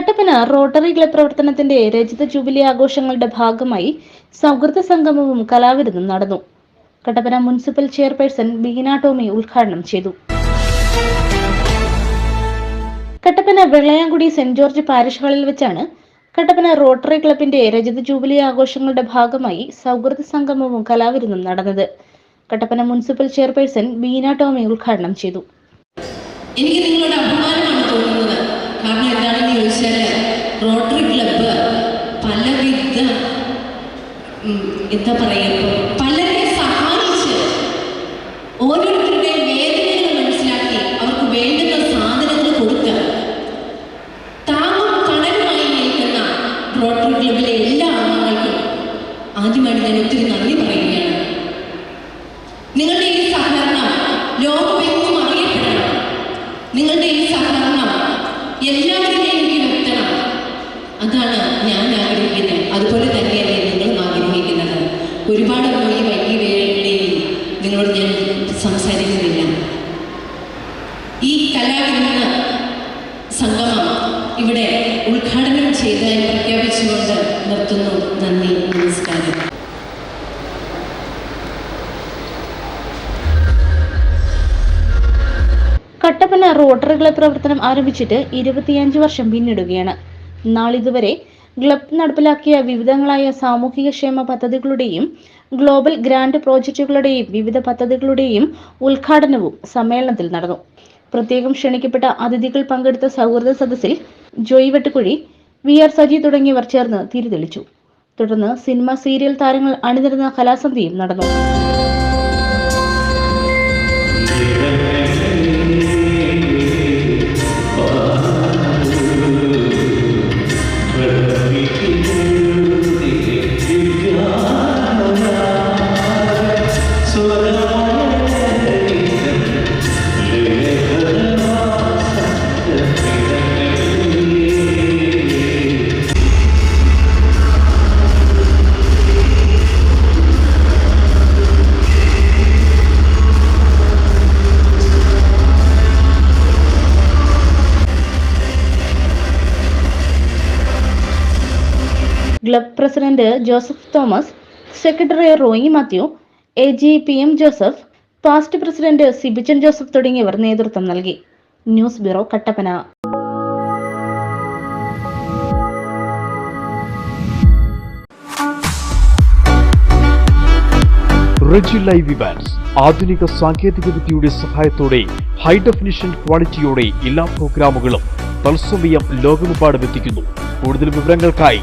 Kattappana rotary club പ്രവർത്തനത്തിന്റെ രജത jubilee ആഘോഷങ്ങളുടെ ഭാഗമായി സൗഹൃദ സംഗമവും കലാവിരുന്നും നടന്നു. കട്ടപ്പന മുനിസിപ്പൽ ചെയർപേഴ്സൺ ബീന ടോമി ഉദ്ഘാടനം ചെയ്തു. Kattappana Vellayamkudi Saint George parish ഹാളിൽ വെച്ചാണ് കട്ടപ്പന റോട്ടറി ക്ലബിന്റെ രജത ജൂബിലി ആഘോഷങ്ങളുടെ ഭാഗമായി സൗഹൃദ സംഗമവും കലാവിരുന്നും നടന്നത്. കട്ടപ്പന മുനിസിപ്പൽ ചെയർപേഴ്സൺ ബീന ടോമി ഉദ്ഘാടനം ചെയ്തു. എനിക്ക് നിങ്ങളുടെ അഭിമാനമാണ് തോന്നുന്നത്. കാരണം എന്താണെന്ന് ചോദിച്ചാൽ റോട്ടറി ക്ലബ്ബ് പലവിധ എന്താ പറയുക പലരെ സഹായിച്ച് ഓരോരുത്തരുടെയും വേദനകൾ മനസ്സിലാക്കി അവർക്ക് വേണ്ടുന്ന സാധനങ്ങൾ കൊടുത്ത് താങ്ങും കടലുമായി നിൽക്കുന്ന റോട്ടറി ക്ലബിലെ എല്ലാ അംഗങ്ങൾക്കും ആദ്യമായിട്ട് ഞാൻ ഒത്തിരി നന്ദി പറയുകയാണ്. നിങ്ങളുടെ ഈ സഹകരണം ലോകമെങ്ങും അറിയപ്പെടണം നിങ്ങളുടെ ഈ സഹകരണം എല്ലാവരിലേക്കും എത്തണം അതാണ് ഞാൻ ആഗ്രഹിക്കുന്നത്. അതുപോലെ തന്നെയല്ലേ നിങ്ങളും ആഗ്രഹിക്കുന്നത്. ഒരുപാട് ഈ വൈകി വേളയിൽ നിങ്ങളോട് ഞാൻ സംസാരിക്കുന്നില്ല. ഈ കലാവിരുന്ന സംഗമം ഇവിടെ ഉദ്ഘാടനം ചെയ്തതായി പ്രഖ്യാപിച്ചുകൊണ്ട് നിർത്തുന്നു. നന്ദി നമസ്കാരം. കട്ടപ്പന റോട്ടറി ക്ലബ് പ്രവർത്തനം ആരംഭിച്ചിട്ട് ഇരുപത്തിയഞ്ച് വർഷം പിന്നിടുകയാണ്. നാളിതുവരെ ക്ലബ് നടപ്പിലാക്കിയ വിവിധങ്ങളായ സാമൂഹിക ക്ഷേമ പദ്ധതികളുടെയും ഗ്ലോബൽ ഗ്രാൻഡ് പ്രോജക്റ്റുകളുടെയും വിവിധ പദ്ധതികളുടെയും ഉദ്ഘാടനവും സമ്മേളനത്തിൽ നടന്നു. പ്രത്യേകം ക്ഷണിക്കപ്പെട്ട അതിഥികൾ പങ്കെടുത്ത സൗഹൃദ സദസ്സിൽ ജോയ് വെട്ടുകുഴി വി ആർ സജി തുടങ്ങിയവർ ചേർന്ന് തിരിതെളിച്ചു. തുടർന്ന് സിനിമ സീരിയൽ താരങ്ങൾ അണിനിരുന്ന കലാസന്ധിയും നടന്നു. Club president Joseph Thomas secretary Roy Mathew A G P M Joseph past president Sibichan Joseph തുടങ്ങിയവർ നേതൃത്വം നൽകി. News bureau Kattappana. Reji live Evans ആധുനിക സാങ്കേതിക വിദ്യയുടെ സഹായത്തോടെ ഹൈ ഡെഫിനിഷൻ ക്വാളിറ്റിയോടെ എല്ലാ പ്രോഗ്രാമുകളും തത്സമയം ലോകമെമ്പാടും എത്തിക്കുന്നു. കൂടുതൽ വിവരങ്ങൾക്കായി